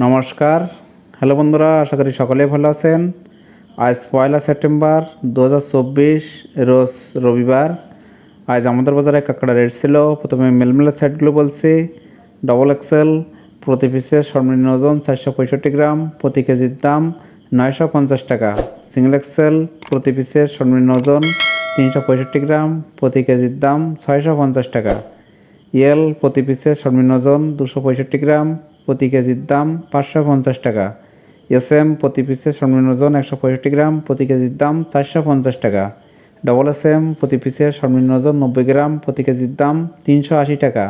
নমস্কার। হ্যালো বন্ধুরা, আশা করি সকলেই ভালো আছেন। আজ পয়লা সেপ্টেম্বর দু হাজার চব্বিশ, রোজ রবিবার। আজ আমাদের বাজারে কাঁকড়া রেট ছিল। প্রথমে মেলমেলা সেটগুলো বলছি। ডবল এক্সেল প্রতি পিসের সর্বনিম্ন ওজন চারশো পঁয়ষট্টি গ্রাম, প্রতি কেজির দাম নয়শো পঞ্চাশ টাকা। সিঙ্গেল এক্সেল প্রতি পিসের সর্বনিম্ন ওজন তিনশো পঁয়ষট্টি গ্রাম, প্রতি কেজির দাম ছয়শো পঞ্চাশ টাকা। ইয়েল প্রতি পিসের সর্বনিম্ন ওজন দুশো পঁয়ষট্টি গ্রাম প্রতি কেজির দাম পাঁচশো পঞ্চাশ টাকা। এস এম প্রতি পিসের সর্বনিম্ন ওজন একশো পঁয়ষট্টি গ্রাম, প্রতি কেজির দাম চারশো পঞ্চাশ টাকা। ডবল এস এম প্রতি পিসের সর্বনিম্ন ওজন নব্বই গ্রাম, প্রতি কেজির দাম তিনশো আশি টাকা।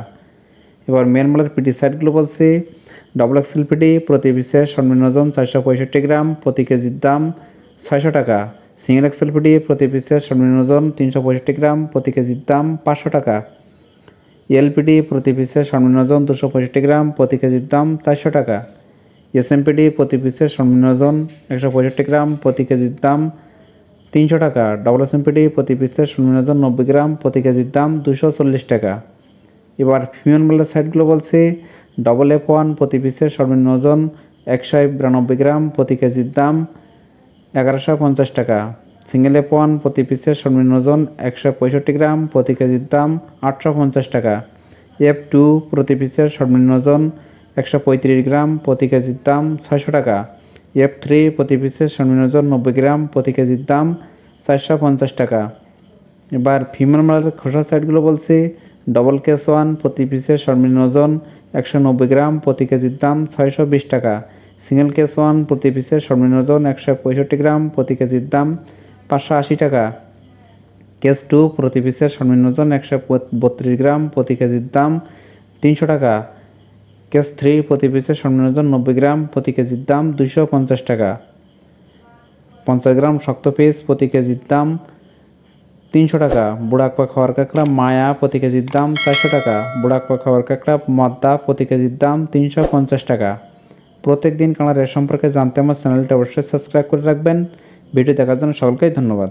এবার মেন মালের পিটি সাইডগুলো বলছি। ডবল এক্সেল পিটি প্রতি পিসের সর্বনিম্ন ওজন চারশো পঁয়ষট্টি গ্রাম, প্রতি কেজির দাম ছয়শো টাকা। সিঙ্গেল এক্সেল পিটি প্রতি পিসের সর্বনিম্ন ওজন তিনশো পঁয়ষট্টি গ্রাম, প্রতি কেজির দাম পাঁচশো টাকা। এলপিডি প্রতি পিসের সর্বনিম্ন দুশো পঁয়ষট্টি গ্রাম প্রতি কেজির দাম চারশো টাকা। এসএমপিডি প্রতি পিসের সর্বনিম্ন ওজন একশো পঁয়ষট্টি গ্রাম প্রতি কেজির দাম তিনশো টাকা। ডবল এসএমপিডি প্রতি পিসের সর্বনিম্ন ওজন নব্বই গ্রাম প্রতি কেজির দাম দুশো চল্লিশ টাকা। এবার ফিমেল মেলের সাইডগুলো বলছি। ডবল এফ ওয়ান প্রতি পিসের সর্বনিম্ন ওজন একশো বিরানব্বই গ্রাম প্রতি কেজির দাম এগারোশো পঞ্চাশ টাকা। সিঙ্গেল এফ ওয়ান প্রতি পিসের সর্বনিম্ন ওজন একশো পঁয়ষট্টি গ্রাম, প্রতি কেজির দাম আটশো পঞ্চাশ টাকা। এফ টু প্রতি পিসের সর্বনিম্ন ওজন একশো পঁয়ত্রিশ গ্রাম, প্রতি কেজির দাম ছয়শো টাকা। এফ থ্রি প্রতি পিসের সর্বনিম্ন ওজন নব্বই গ্রাম, প্রতি কেজির দাম চারশো পঞ্চাশ টাকা। এবার ফিমেল মালের খোসা সাইডগুলো বলছি। ডবল কেস ওয়ান প্রতি পিসের সর্বনিম্ন ওজন একশো নব্বই গ্রাম, প্রতি কেজির দাম ছয়শো বিশ টাকা। সিঙ্গেল কেস ওয়ান প্রতি পিসের সর্বনিম্ন ওজন একশো পঁয়ষট্টি গ্রাম, প্রতি কেজির দাম পাঁচশো আশি টাকা। কেস টু প্রতি পিসের সর্বনিম্ন ওজন একশো বত্রিশ গ্রাম, প্রতি কেজির দাম তিনশো টাকা। কেস থ্রি প্রতি পিসের সর্বনিম্ন ওজন নব্বই গ্রাম, প্রতি কেজির দাম দুইশো পঞ্চাশ টাকা। পঞ্চাশ গ্রাম শক্ত পিস, প্রতি কেজির দাম তিনশো টাকা। বুড়াকপা খাওয়ার কাঁকড়া মায়া, প্রতি কেজির দাম চারশো টাকা। বুড়াকপা খাওয়ার কাঁকড়া মদ্দা, প্রতি কেজির দাম তিনশো পঞ্চাশ টাকা। প্রত্যেক দিন রেট সম্পর্কে জানতে আমার চ্যানেলটা অবশ্যই সাবস্ক্রাইব করে রাখবেন। ভিডিও দেখার জন্য সকলকেই ধন্যবাদ।